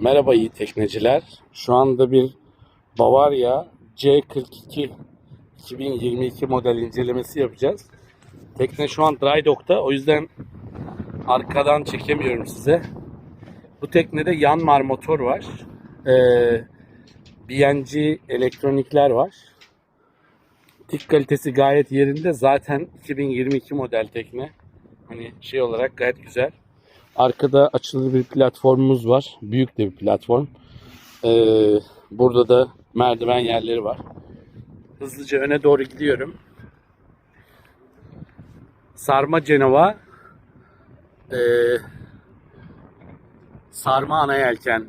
Merhaba iyi tekneciler. Şu anda bir Bavaria C42 2022 model incelemesi yapacağız. Tekne şu an dry dock'ta. O yüzden arkadan çekemiyorum size. Bu teknede Yanmar motor var. Ee, BNG elektronikler var. Tik kalitesi gayet yerinde. Zaten 2022 model tekne. Hani şey olarak gayet güzel. Arkada açılı bir platformumuz var. Büyük de bir platform. Ee, burada da merdiven yerleri var. Hızlıca öne doğru gidiyorum. Sarma Cenova ee, sarma ana yelkenli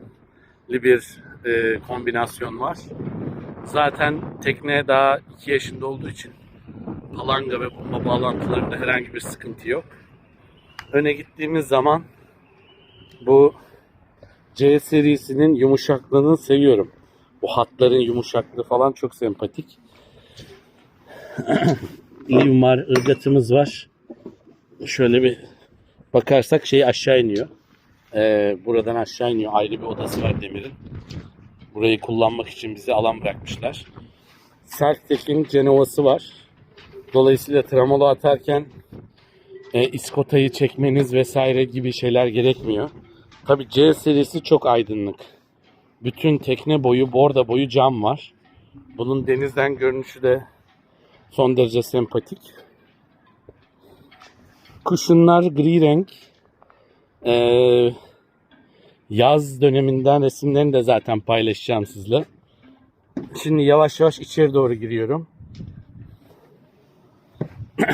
bir ee, kombinasyon var. Zaten tekne daha 2 yaşında olduğu için palanga ve bomba bağlantılarında herhangi bir sıkıntı yok. Öne gittiğimiz zaman bu C serisinin yumuşaklığını seviyorum. Bu hatların yumuşaklığı falan çok sempatik. Var, ırgatımız var. Şöyle bir bakarsak şey aşağı iniyor. Ee, buradan aşağı iniyor. Ayrı bir odası var demirin. Burayı kullanmak için bize alan bırakmışlar. Selftek'in Cenova'sı var. Dolayısıyla tramolo atarken e, iskotayı çekmeniz vesaire gibi şeyler gerekmiyor. Tabi C serisi çok aydınlık. Bütün tekne boyu, borda boyu cam var. Bunun denizden görünüşü de son derece sempatik. Kuşunlar gri renk. Ee, yaz döneminden resimlerini de zaten paylaşacağım sizle. Şimdi yavaş yavaş içeri doğru giriyorum.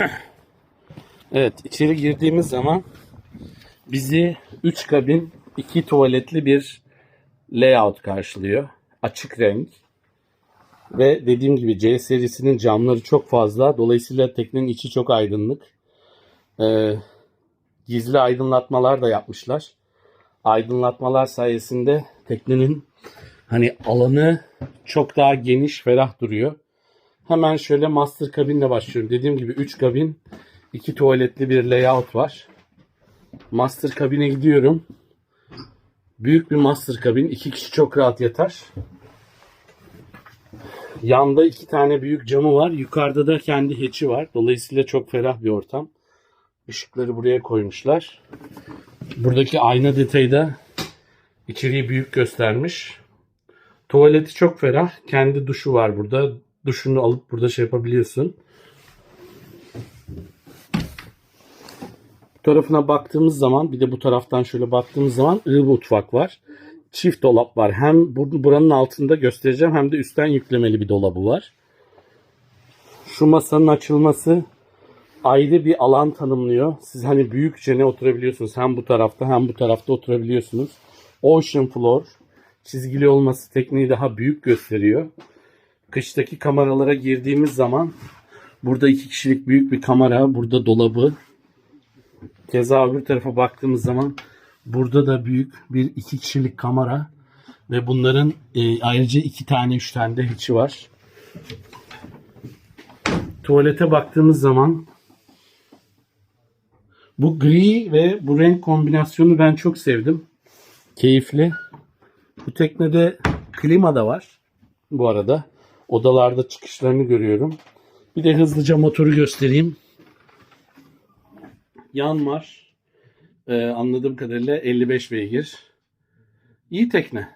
Evet içeri girdiğimiz zaman bizi 3 kabin 2 tuvaletli bir layout karşılıyor. Açık renk. Ve dediğim gibi C serisinin camları çok fazla. Dolayısıyla teknenin içi çok aydınlık. Ee, gizli aydınlatmalar da yapmışlar. Aydınlatmalar sayesinde teknenin hani alanı çok daha geniş, ferah duruyor. Hemen şöyle master kabinle başlıyorum. Dediğim gibi 3 kabin iki tuvaletli bir layout var. Master kabine gidiyorum. Büyük bir master kabin. iki kişi çok rahat yatar. Yanda iki tane büyük camı var. Yukarıda da kendi hatch'i var. Dolayısıyla çok ferah bir ortam. Işıkları buraya koymuşlar. Buradaki ayna detayı da içeriği büyük göstermiş. Tuvaleti çok ferah. Kendi duşu var burada. Duşunu alıp burada şey yapabiliyorsun. Tarafına baktığımız zaman bir de bu taraftan şöyle baktığımız zaman ığ mutfak var. Çift dolap var. Hem bur- buranın altında göstereceğim hem de üstten yüklemeli bir dolabı var. Şu masanın açılması ayrı bir alan tanımlıyor. Siz hani büyükçe ne oturabiliyorsunuz. Hem bu tarafta hem bu tarafta oturabiliyorsunuz. Ocean floor. Çizgili olması tekneyi daha büyük gösteriyor. Kıştaki kameralara girdiğimiz zaman burada iki kişilik büyük bir kamera, burada dolabı, Keza öbür tarafa baktığımız zaman burada da büyük bir iki kişilik kamera ve bunların e, ayrıca iki tane üç tane de içi var. Tuvalete baktığımız zaman bu gri ve bu renk kombinasyonu ben çok sevdim. Keyifli. Bu teknede klima da var bu arada. Odalarda çıkışlarını görüyorum. Bir de hızlıca motoru göstereyim. Yan var. Ee, anladığım kadarıyla 55 beygir. İyi tekne.